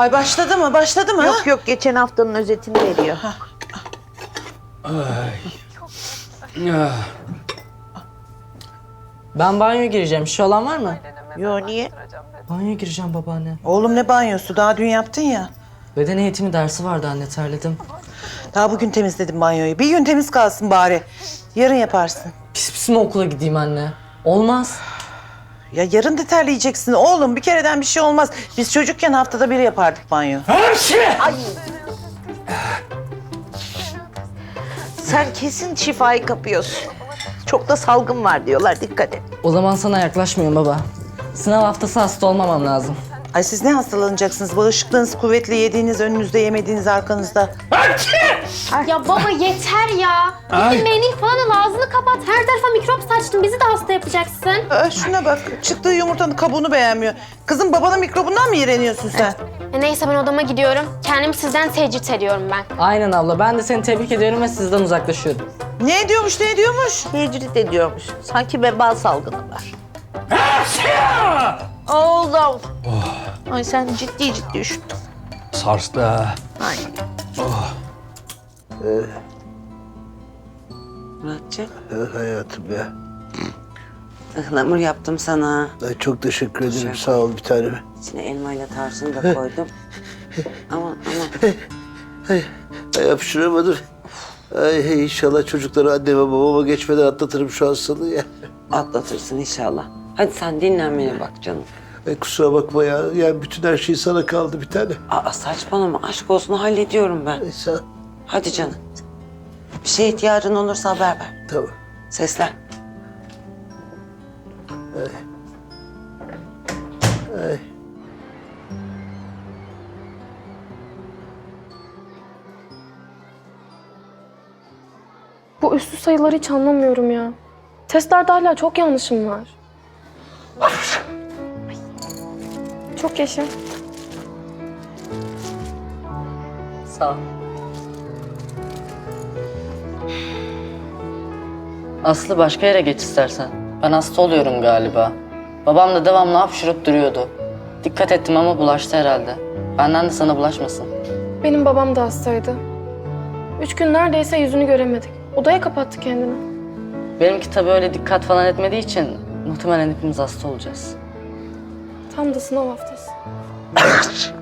Ay başladı mı? Başladı mı? Yok yok geçen haftanın özetini veriyor. Ben banyoya gireceğim. Şey olan var mı? Yo niye? Banyoya gireceğim babaanne. Oğlum ne banyosu? Daha dün yaptın ya. Beden eğitimi dersi vardı anne terledim. Daha bugün temizledim banyoyu. Bir gün temiz kalsın bari. Yarın yaparsın. Pis pis mi okula gideyim anne? Olmaz. Ya yarın da terleyeceksin. Oğlum bir kereden bir şey olmaz. Biz çocukken haftada bir yapardık banyo. Sen kesin şifayı kapıyorsun. Çok da salgın var diyorlar dikkat et. O zaman sana yaklaşmıyorum baba. Sınav haftası hasta olmamam lazım. Ay siz ne hastalanacaksınız? Bağışıklığınız kuvvetli yediğiniz önünüzde yemediğiniz arkanızda. Ya baba yeter ya. Bir mendil falan al ağzını kapat. Her tarafa mikrop saçtın. Bizi de hasta yapacaksın. Aa, şuna bak. Çıktığı yumurtanın kabuğunu beğenmiyor. Kızım babanın mikrobundan mı iğreniyorsun sen? E neyse ben odama gidiyorum. Kendimi sizden tecrit ediyorum ben. Aynen abla. Ben de seni tebrik ediyorum ve sizden uzaklaşıyorum. Ne ediyormuş ne ediyormuş? Tecrit ediyormuş. Sanki veba salgını var. Oğlum. Ay sen ciddi ciddi üşüttün. Sarstı ha. Ay. Muratcığım, Eh, Hayatım ya. ıhlamur yaptım sana. Ay, çok teşekkür ederim. Sağ ol bir tanem. İçine elmayla tarçını da koydum. ama ama Ay, ay hapşıramadım. Ay inşallah çocukları anneme babama geçmeden atlatırım şu hastalığı ya. atlatırsın inşallah. Hadi sen dinlenmeye bak canım. Ay, kusura bakma ya. Yani bütün her şey sana kaldı bir tane. Aa saçmalama aşk olsun hallediyorum ben. Ay, sağ Hadi canım. Bir şeye ihtiyacın olursa haber ver. Tamam. Seslen. Ay. Bu üstü sayıları hiç anlamıyorum ya. Testlerde hala çok yanlışım var. Ay. Çok yaşa. Sağ ol. Aslı başka yere geç istersen. Ben hasta oluyorum galiba. Babam da devamlı hapşırıp duruyordu. Dikkat ettim ama bulaştı herhalde. Benden de sana bulaşmasın. Benim babam da hastaydı. Üç gün neredeyse yüzünü göremedik. Odaya kapattı kendini. Benimki tabii öyle dikkat falan etmediği için muhtemelen hepimiz hasta olacağız. Tam da sınav haftası.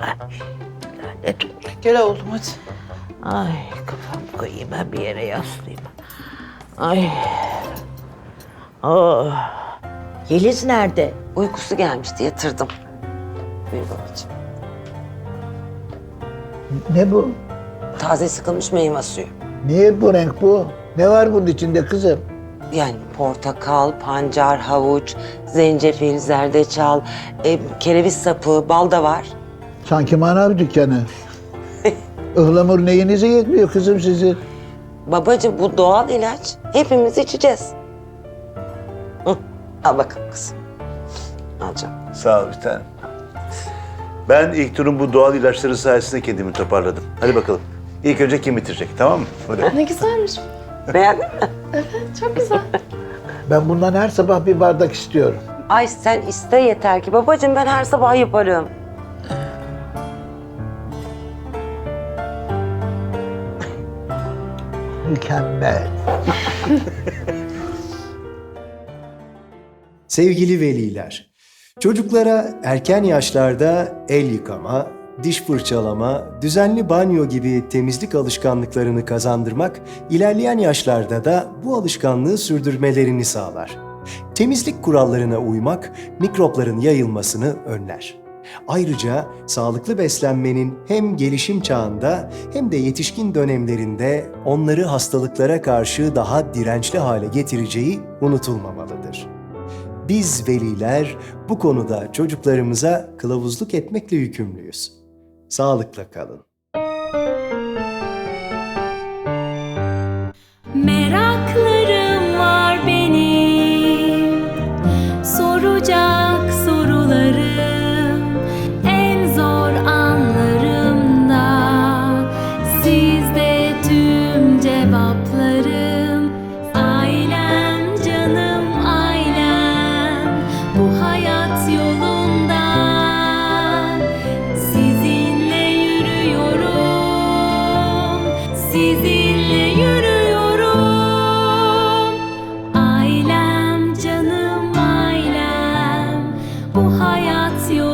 Lanet olsun. Gel oğlum hadi. Ay kafam koyayım ben bir yere yaslayayım. Ay. Oh. Yeliz nerede? Uykusu gelmişti yatırdım. Buyur babacığım. Ne bu? Taze sıkılmış meyve suyu. Niye bu renk bu? Ne var bunun içinde kızım? Yani portakal, pancar, havuç, zencefil, zerdeçal, e, kereviz sapı, bal da var. Sanki manav dükkanı. Ihlamur neyinize yetmiyor kızım sizin? Babacığım bu doğal ilaç. Hepimiz içeceğiz. Hı, al bakalım kızım. Al canım. Sağ ol bir tanem. Ben ilk turun bu doğal ilaçları sayesinde kendimi toparladım. Hadi bakalım. İlk önce kim bitirecek tamam mı? Hadi. Ne güzelmiş. Beğendin mi? Çok güzel. Ben bundan her sabah bir bardak istiyorum. Ay sen iste yeter ki. Babacığım ben her sabah yaparım. Mükemmel. Sevgili veliler, çocuklara erken yaşlarda el yıkama, diş fırçalama, düzenli banyo gibi temizlik alışkanlıklarını kazandırmak, ilerleyen yaşlarda da bu alışkanlığı sürdürmelerini sağlar. Temizlik kurallarına uymak mikropların yayılmasını önler. Ayrıca sağlıklı beslenmenin hem gelişim çağında hem de yetişkin dönemlerinde onları hastalıklara karşı daha dirençli hale getireceği unutulmamalıdır. Biz veliler bu konuda çocuklarımıza kılavuzluk etmekle yükümlüyüz. Sağlıkla kalın. Meraklarım hayat yolunda